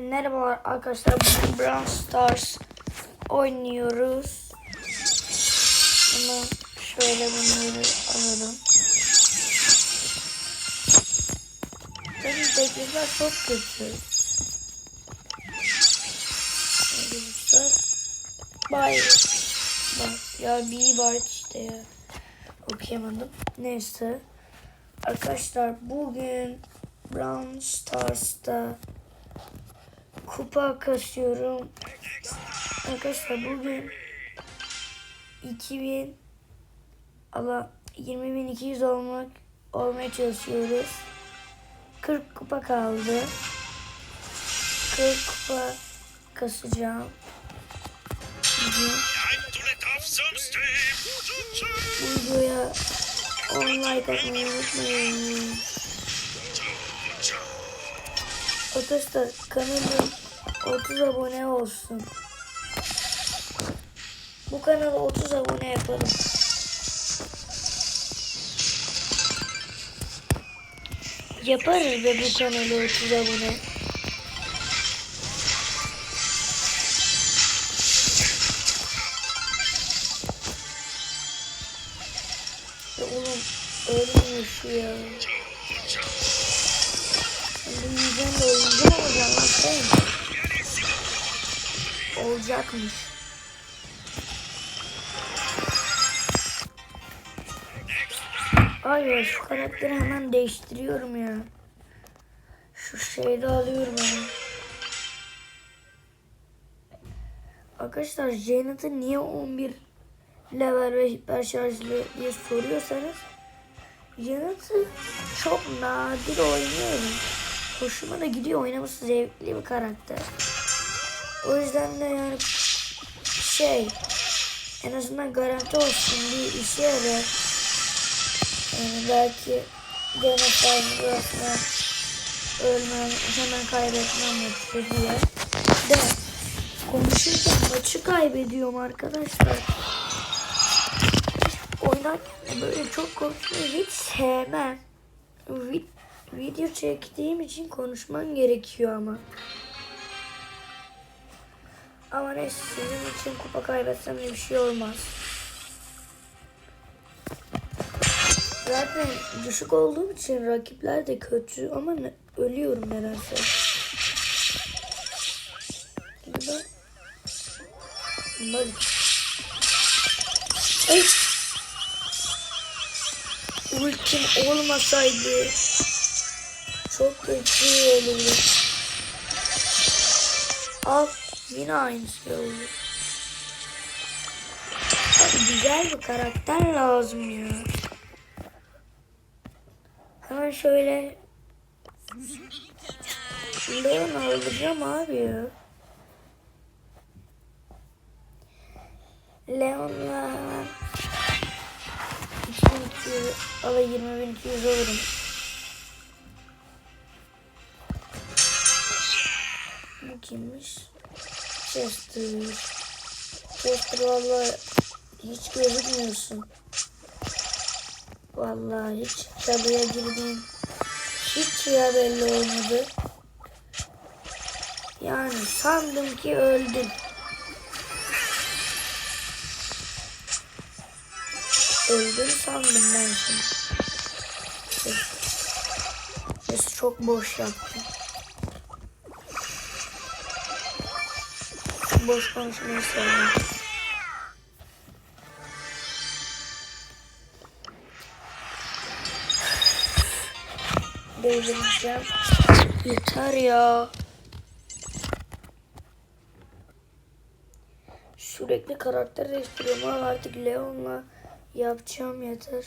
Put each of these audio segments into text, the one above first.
Merhaba arkadaşlar. Bugün Brawl Stars oynuyoruz. Ama şöyle bunları alalım. Benim teklifler çok kötü. Arkadaşlar. Bay. Bak ya bir bar işte ya. Okuyamadım. Neyse. Arkadaşlar bugün Brawl Stars'ta kupa kasıyorum. Arkadaşlar bugün 2000 ala 20200 olmak olmaya çalışıyoruz. 40 kupa kaldı. 40 kupa kasacağım. Bugün videoya 10 like atmayı unutmayın. Arkadaşlar kanalım 30 abone olsun. Bu kanala 30 abone yapalım. Yaparız da bu kanala 30 abone. Ya oğlum ölmüyor şu ya. Sen? Olacakmış. Ay ya şu karakteri hemen değiştiriyorum ya. Şu şeyde alıyorum hemen. Arkadaşlar Janet'ı niye 11 level ve hiper şarjlı diye soruyorsanız Janet'ı çok nadir oynuyorum. Hoşuma da gidiyor oynaması zevkli bir karakter. O yüzden de yani şey en azından garanti olsun bir işe yarar. Yani belki gene fazlasına ölmem, hemen kaybetmem maçı diye. De konuşurken maçı kaybediyorum arkadaşlar. Oynarken böyle çok konuşmayı hiç sevmem. Vi- video çektiğim için konuşman gerekiyor ama. Ama neyse sizin için kupa kaybetsem bir şey olmaz. Zaten düşük olduğum için rakipler de kötü ama ne- ölüyorum nedense. Burada. Bunlar... Ay! Ultim olmasaydı çok kötü olurdu. Al yine aynı şey oldu. Güzel bir karakter lazım ya. Hemen şöyle Leon alacağım abi ya. Leon'la hemen 2200 ala 20200 olurum. Chester. Chester valla hiç gözükmüyorsun. Vallahi hiç çalıya girdiğin hiç ya belli olmadı. Yani sandım ki öldün. Öldün sandım ben seni. Neyse çok boş yaptım. Boş konuşmayı sevmem. Değdireceğim. Yeter ya. Sürekli karakter değiştiriyorum ama artık Leon'la yapacağım yeter.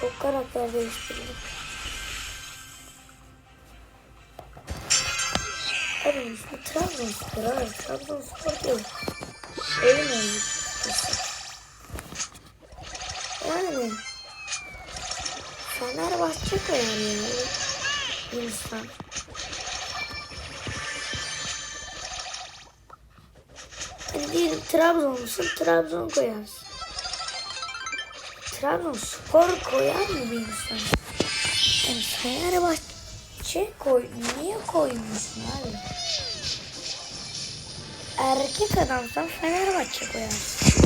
Çok karakter değiştiriyorum. Abi ismi Trabzonspor abi. Trabzonspor değil. Öyle mi? Yani Fenerbahçe koyar ya insan. Hani diyelim Trabzonlusun Trabzon koyarsın. Trabzonspor koyar mı bir insan? Yani Fenerbahçe koy. Niye koymuşsun abi? Erkek adamsan Fenerbahçe koyarsın.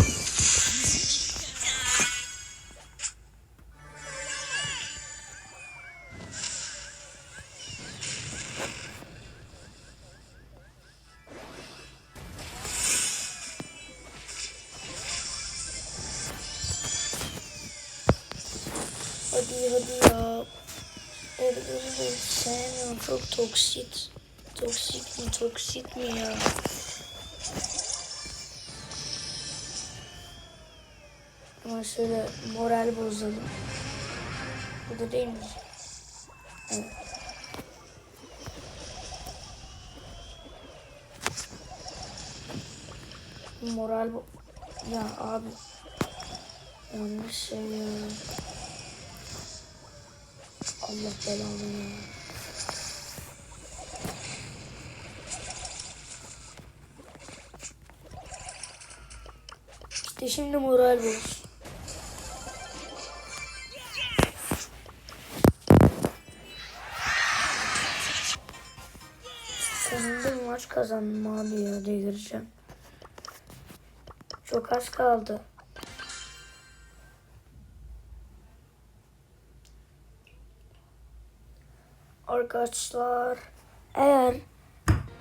Sevmiyorum. Çok toksit. Toksik mi toksit mi ya? Ama şöyle moral bozalım. Bu da değil mi? Evet. Moral bo... Ya abi. Yanlış şey ya. Allah belanı ya. İşte şimdi moral boz. Sonunda maç kazandım abi ya delireceğim. Çok az kaldı. Arkadaşlar eğer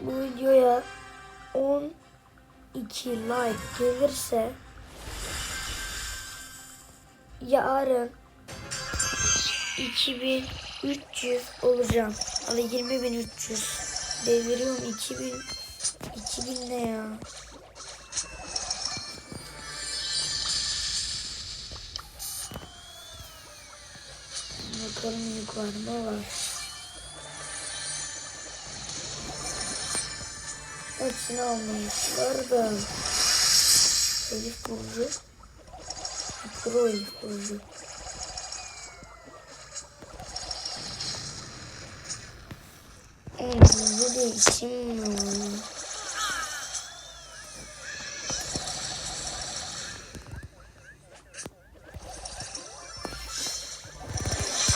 bu videoya 12 like gelirse yarın 2300 olacağım. Hadi 20300 deviriyorum 2000 2000 ne ya? Bakalım yukarıda var. Hepsini almışlar da. Elif Burcu. Pro Elif Burcu. Bu da mi oluyor?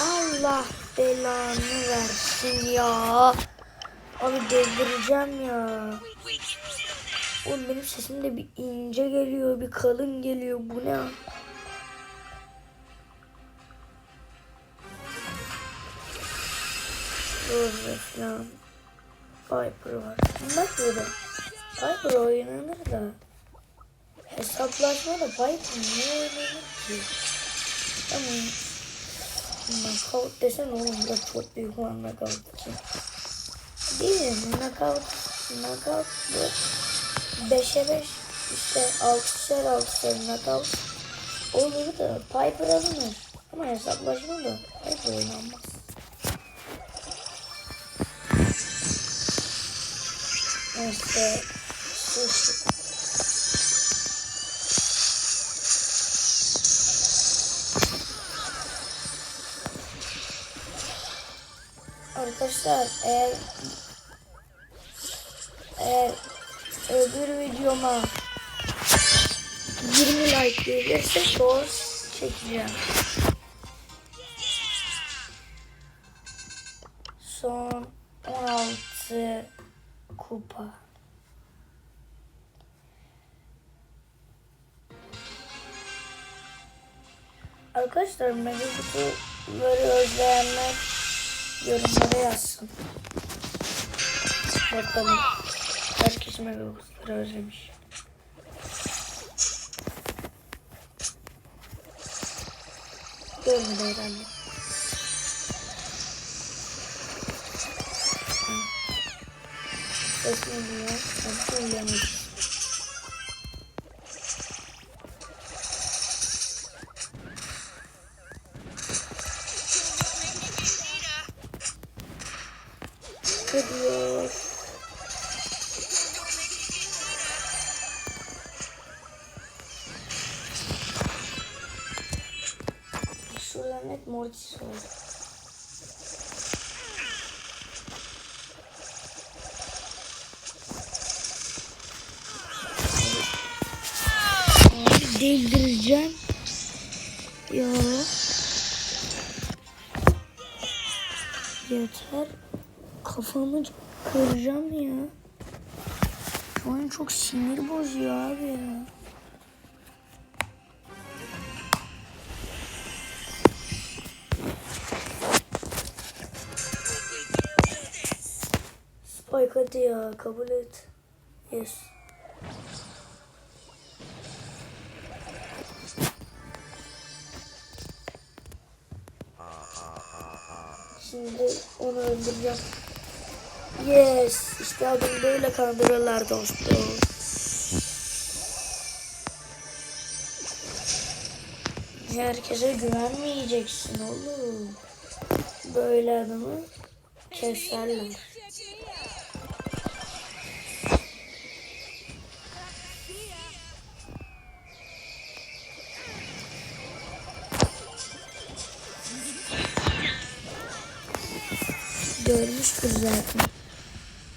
Allah belanı versin ya. Abi delireceğim ya. Oğlum benim sesim de bir ince geliyor, bir kalın geliyor. Bu ne? Rose falan. Piper var. Bak burada. Piper oynanır da. Hesaplaşma da Piper ne oynanır ki? Tamam. Knockout desene oğlum biraz çok büyük var knockout için. Değil mi? Knockout, knockout bu 5'e 5 işte 6'şer 6'şer knockout olur da Piper alınır. Ama hesaplaşma da Piper oynanmaz. Neyse. Sus. Arkadaşlar eğer eğer öbür videoma 20 like gelirse shorts çekeceğim. Son 16 kupa. Arkadaşlar mega kutuları özleyenler yorumlara yazsın. Bakalım. Mega kutuları özlemiş. Görmedi herhalde. Sesini duyuyor. Sesini duyuyor. Gidiyor. Şurada net mortis var. Abi delireceğim. Ya. yeter. Kafamı kıracağım ya. Şu an çok sinir bozuyor abi ya. Spike hadi ya kabul et. Yes. Öldüreceğim. Yes. İşte adım böyle kandırırlar dostum. Herkese güvenmeyeceksin oğlum. Böyle adamı keserler. Görmüştür zaten.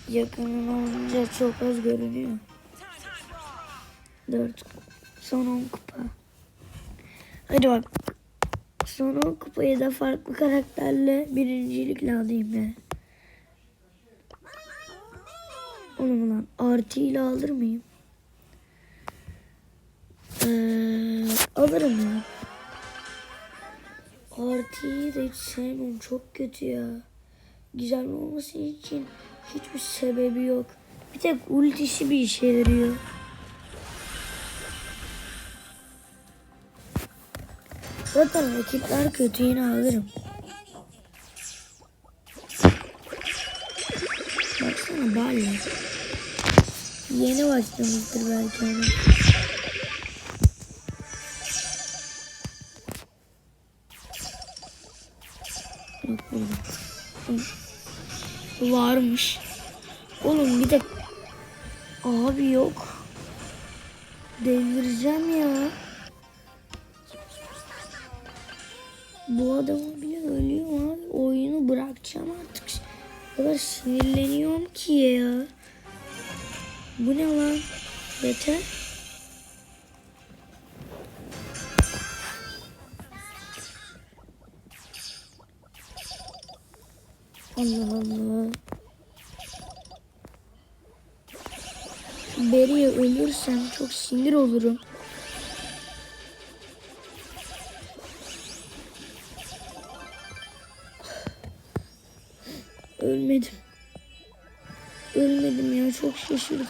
Yakının olunca çok az görünüyor. 4 son 10 kupa. Hadi bak. Son 10 kupayı da farklı karakterle birincilikle alayım ya. Oğlum lan artı ile alır mıyım? Ee, alırım ya. Artıyı da hiç sevmiyorum. Çok kötü ya. Güzel olması için hiçbir sebebi yok. Bir tek ultisi bir işe yarıyor. Zaten rakipler kötü yine alırım. Baksana Barley. Yeni başlamıştır belki ama. Varmış. Oğlum bir de abi yok. Delireceğim ya. Bu adamı bile ölüyor abi. Oyunu bırakacağım artık. O kadar sinirleniyorum ki ya. Bu ne lan? Yeter. Allah Allah. Beriye ölürsem çok sinir olurum. Ölmedim. Ölmedim ya çok şaşırdım.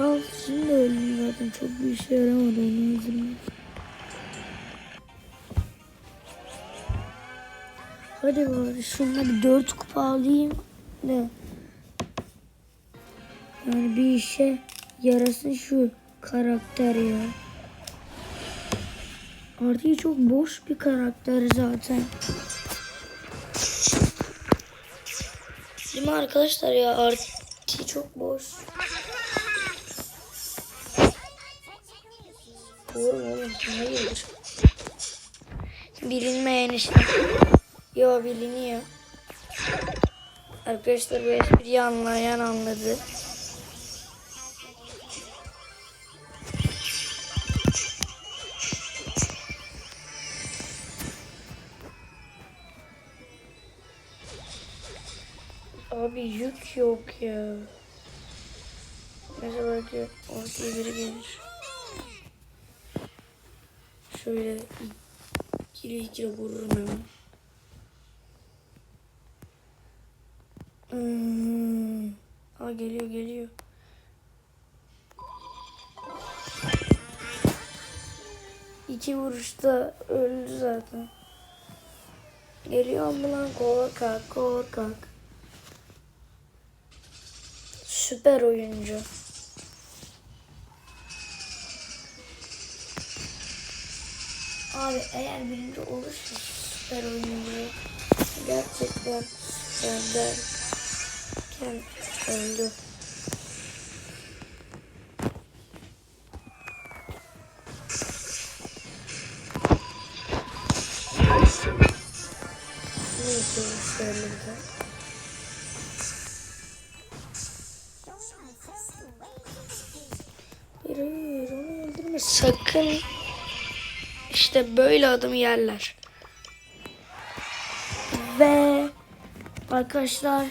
Al şimdi öldüm zaten çok bir işe yaramadı onu öldürmek. Hadi bari şununla bir dört kupa alayım da. Yani bir işe yarasın şu karakter ya. Artie çok boş bir karakter zaten. Değil mi arkadaşlar ya Artie çok boş. Doğru oğlum? Hayırdır? Bilinmeyen işte. Yo biliniyor. Arkadaşlar bu espriyi anlayan anladı. Abi yük yok ya. Neyse belki ortaya biri gelir. Şöyle ikili ikili vururum hemen. Hmm. Aa geliyor geliyor. İki vuruşta öldü zaten. Geliyor mu lan korkak korkak. Süper oyuncu. Abi eğer birinci olursa süper oyuncu. Gerçekten süper derken öldü. Hayır onu öldürme sakın. İşte böyle adımı yerler. Ve arkadaşlar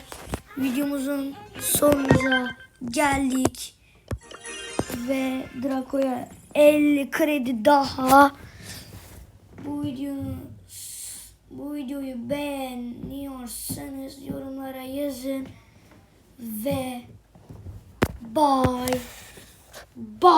videomuzun sonuna geldik. Ve Draco'ya 50 kredi daha. Bu videoyu bu videoyu beğeniyorsanız yorumlara yazın ve bye bye